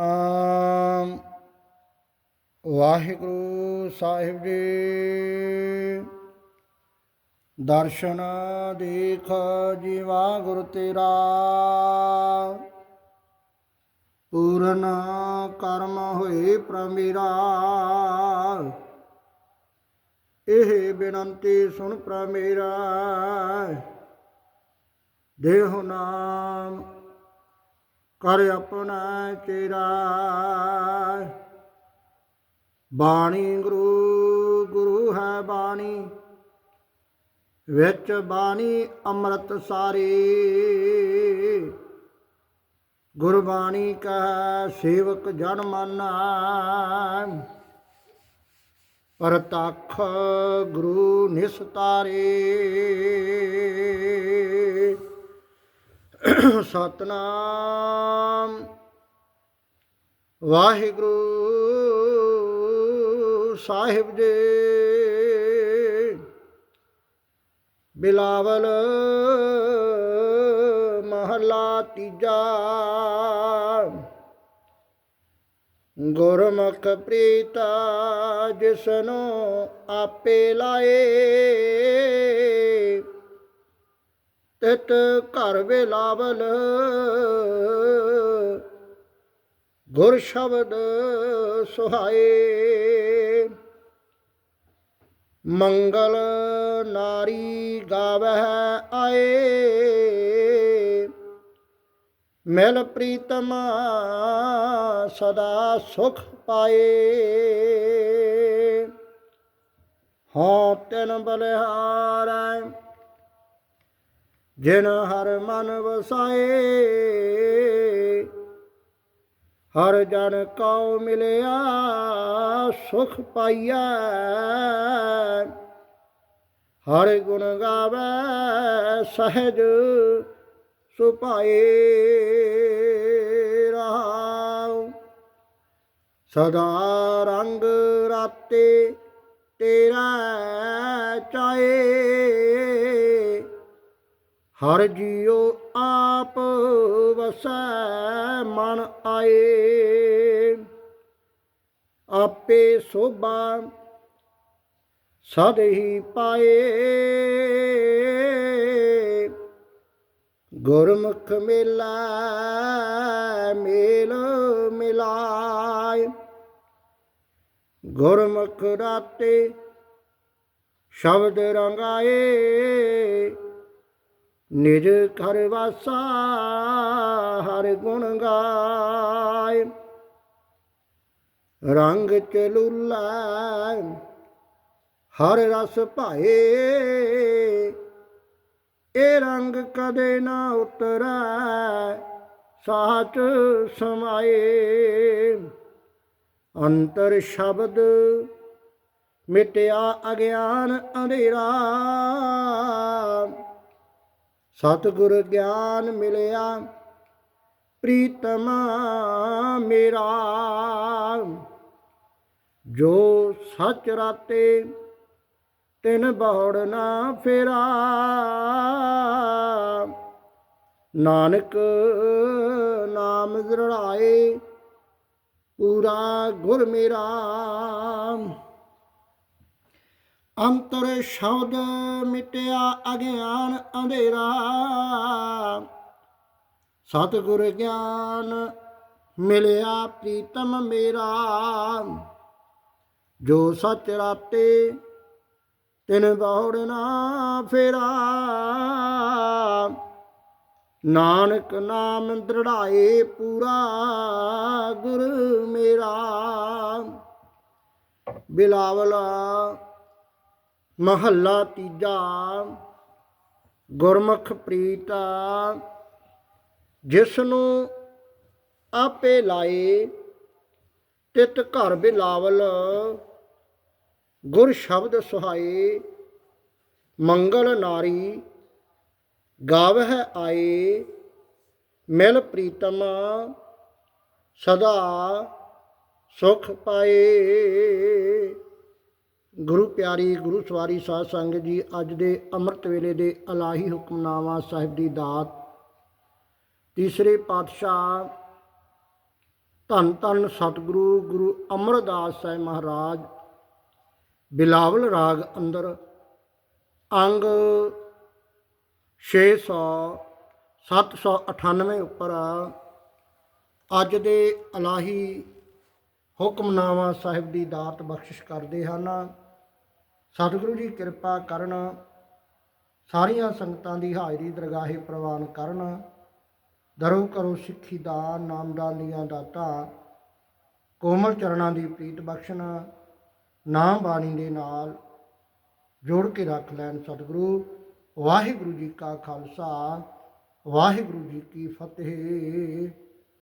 ਆਮ ਵਾਹਿਗੁਰੂ ਸਾਹਿਬ ਜੀ। ਦਰਸ਼ਨ ਦੇਖ ਜੀਵਾ ਗੁਰ ਤੇਰਾ। ਪੂਰਨ ਕਰਮ ਹੋਏ ਪ੍ਰਮੇਰਾ ਇਹ ਬੇਨੰਤੀ ਸੁਣ ਪ੍ਰਮੇਰਾ ਦੇਹੁ ਨਾਮ ਕਰ ਆਪਣਾ ਚੇਰਾ। ਬਾਣੀ ਗੁਰੂ ਗੁਰੂ ਹੈ ਬਾਣੀ। ਵਿੱਚ ਬਾਣੀ ਅੰਮ੍ਰਿਤ ਸਾਰੀ। ਗੁਰਬਾਣੀ ਕਾ ਸੇਵਕ ਜਨ ਮਾਨਾ। ਪਰਤਖ ਗੁਰੂ ਨਿਸਤਾਰੇ। ਸਤਨਾਮ। ਵਾਹਿਗੁਰੂ ਸਾਹਿਬ ਜੀ। ਬਿਲਾਵਲ ਮਹਲਾ ਤੀਜਾ। ਗੁਰਮੁਖ ਪ੍ਰੀਤਾ ਜਿਸਨੂੰ ਆਪੇ ਲਾਏ। ਤਿਤ ਘਰ ਵੇਲਾਵਲ। ਗੁਰ ਸ਼ਬਦ ਸੁਹਾਏ। ਮੰਗਲ ਨਾਰੀ ਗਾਵਹਿ ਆਏ। ਮਿਲ ਪ੍ਰੀਤਮ ਸਦਾ ਸੁਖ ਪਾਏ। ਹਾਂ ਤਨ ਬਲਿਹਾਰੈ ਜਿਨ ਹਰ ਮਨ ਵਸਾਏ, ਹਰ ਜਨ ਕਉ ਮਿਲਿਆ, ਸੁਖ ਪਾਈਐ। ਹਰ ਗੁਣ ਗਾਵੇ, ਸਹਿਜ ਸੁਪਾਏ ਰਹਾਉ ਸਦਾ ਰੰਗ ਰਾਤੇ ਤੇਰਾ ਚਾਏ ਹਰ ਜੀਉ ਆਪ ਵਸੈ, ਮਨ ਆਏ। ਆਪੇ ਸੋਭਾ ਸਦ ਹੀ ਪਾਏ। ਗੁਰਮੁਖ ਮੇਲਾ ਮੇਲ ਮਿਲਾਏ। ਗੁਰਮੁਖ ਰਾਤੇ ਸ਼ਬਦ ਰੰਗਾਏ। ਨਿਜ ਘਰ ਵਾਸਾ ਹਰ ਗੁਣ ਗਾਏ। ਰੰਗ ਚਲੂਲਾ ਹਰ ਰਸ ਭਾਏ। ਇਹ ਰੰਗ ਕਦੇ ਨਾ ਉਤਰੈ, ਸਾਚ ਸਮਾਏ। ਅੰਤਰ ਸ਼ਬਦ ਮਿਟਿਆ ਅਗਿਆਨ ਅੰਧੇਰਾ। ਸਤਿਗੁਰ ਗਿਆਨ ਮਿਲਿਆ, ਪ੍ਰੀਤਮ ਮੇਰਾ। ਜੋ ਸੱਚ ਰਾਤੇ ਤਿਨ ਬਹੁੜ ਨਾ ਫੇਰਾ, ਨਾਨਕ ਨਾਮ ਦ੍ਰਿੜਾਏ ਪੂਰਾ ਗੁਰ ਮੇਰਾ। ਅੰਤਰ ਸ਼ਬਦ ਮਿਟਿਆ ਅਗਿਆਨ ਅੰਧੇਰਾ। ਸਤਿਗੁਰ ਗਿਆਨ ਮਿਲਿਆ ਪ੍ਰੀਤਮ ਮੇਰਾ। ਜੋ ਸੱਚ ਰਾਤੇ ਤਿਨ ਬਹੁੜ ਨਾ ਫੇਰਾ। ਨਾਨਕ ਨਾਮ ਦ੍ਰਿੜਾਏ ਪੂਰਾ ਗੁਰ ਮੇਰਾ। ਬਿਲਾਵਲਾ ਮਹੱਲਾ ਤੀਜਾ, ਗੁਰਮੁਖ ਪ੍ਰੀਤਾ ਜਿਸ ਨੂੰ ਆਪੇ ਲਾਏ, ਤਿਤ ਘਰ ਬਿਲਾਵਲ, ਗੁਰ ਸ਼ਬਦ ਸੁਹਾਏ, ਮੰਗਲ ਨਾਰੀ, ਗਾਵਹਿ ਆਏ, ਮਿਲ ਪ੍ਰੀਤਮ, ਸਦਾ ਸੁਖ ਪਾਏ। ਗੁਰੂ ਪਿਆਰੀ, ਗੁਰੂ ਸਵਾਰੀ ਸਾਧ ਸੰਗਤ ਜੀ, ਅੱਜ ਦੇ ਅੰਮ੍ਰਿਤ ਵੇਲੇ ਦੇ ਅਲਾਹੀ ਹੁਕਮਨਾਮਾ ਸਾਹਿਬ ਦੀ ਦਾਤ। ਤੀਸਰੇ ਪਾਤਸ਼ਾਹ ਧੰਨ ਧੰਨ ਸਤਿਗੁਰੂ, ਗੁਰੂ ਅਮਰਦਾਸ ਸਾਹਿਬ ਮਹਾਰਾਜ, ਬਿਲਾਵਲ ਰਾਗ ਅੰਦਰ ਅੰਗ 600 798 ਉੱਪਰ ਅੱਜ ਦੇ ਅਲਾਹੀ ਹੁਕਮਨਾਮਾ ਸਾਹਿਬ ਦੀ ਦਾਤ ਬਖਸ਼ਿਸ਼ ਕਰਦੇ ਹਨ। ਸਤਿਗੁਰੂ ਜੀ ਕਿਰਪਾ ਕਰਨ। ਸਾਰੀਆਂ ਸੰਗਤਾਂ ਦੀ ਹਾਜ਼ਰੀ ਦਰਗਾਹੇ ਪ੍ਰਵਾਨ ਕਰਨ। ਦਰੋ ਕਰੋ ਸਿੱਖੀ ਦਾ, ਨਾਮਦਾਨ ਦੀਆਂ ਦਾਤਾ, ਕੋਮਲ ਚਰਨਾਂ ਦੀ ਪ੍ਰੀਤ ਬਖਸ਼ਣ, ਨਾਮ ਬਾਣੀ ਦੇ ਨਾਲ ਜੋੜ ਕੇ ਰੱਖ ਲੈਣ ਸਤਿਗੁਰੂ। ਵਾਹਿਗੁਰੂ ਜੀ ਕਾ ਖਾਲਸਾ, ਵਾਹਿਗੁਰੂ ਜੀ ਕੀ ਫਤਿਹ।